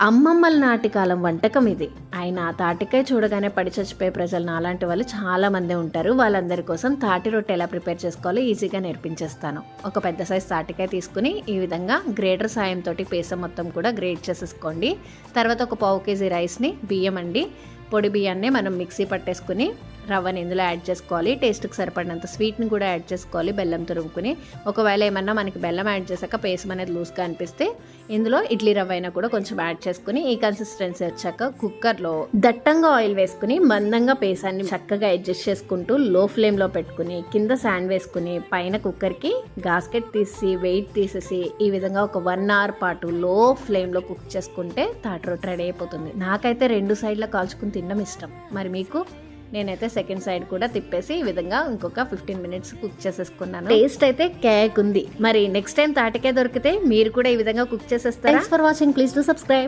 అమ్మమ్మల నాటి కాలం వంటకం ఇది. ఆయన ఆ తాటికాయ చూడగానే పడి చచ్చిపోయే ప్రజలు నాలాంటి వాళ్ళు చాలామంది ఉంటారు. వాళ్ళందరి కోసం తాటి రొట్టె ఎలా ప్రిపేర్ చేసుకోవాలో ఈజీగా నేర్పించేస్తాను. ఒక పెద్ద సైజ్ తాటికాయ తీసుకుని ఈ విధంగా గ్రేటర్ సాయంతో పేసం మొత్తం కూడా గ్రేట్ చేసేసుకోండి. తర్వాత ఒక పావు కేజీ రైస్ని బియ్యం అండి. పొడి బియ్యాన్ని మనం మిక్సీ పట్టేసుకుని రవ్వని ఇందులో యాడ్ చేసుకోవాలి. టేస్ట్కి సరిపడినంత స్వీట్ని కూడా యాడ్ చేసుకోవాలి. బెల్లం తురుముకుని. ఒకవేళ ఏమన్నా మనకి బెల్లం యాడ్ చేశాక పేసం అనేది లూజ్గా అనిపిస్తే ఇందులో ఇడ్లీ రవ్వ అయినా కూడా కొంచెం యాడ్ చేసుకుని ఈ కన్సిస్టెన్సీ వచ్చాక కుక్కర్లో దట్టంగా ఆయిల్ వేసుకుని మందంగా పేసాన్ని చక్కగా అడ్జస్ట్ చేసుకుంటూ లో ఫ్లేమ్లో పెట్టుకుని కింద శాండ్ వేసుకుని పైన కుక్కర్కి గాస్కెట్ తీసి వెయిట్ తీసేసి ఈ విధంగా ఒక వన్ అవర్ పాటు లో ఫ్లేమ్లో కుక్ చేసుకుంటే తాటి రొట్టె రెడీ అయిపోతుంది. నాకైతే రెండు సైడ్ల కాల్చుకుని తినడం ఇష్టం. మరి మీకు? నేనైతే సెకండ్ సైడ్ కూడా తిప్పేసి ఈ విధంగా ఇంకొక ఫిఫ్టీన్ మినిట్స్ కుక్ చేసేసుకున్నాను. టేస్ట్ అయితే కేక్ ఉంది. మరి నెక్స్ట్ టైం తాటికే దొరికితే మీరు కూడా ఈ విధంగా కుక్ చేసేస్తారు? For watching please to subscribe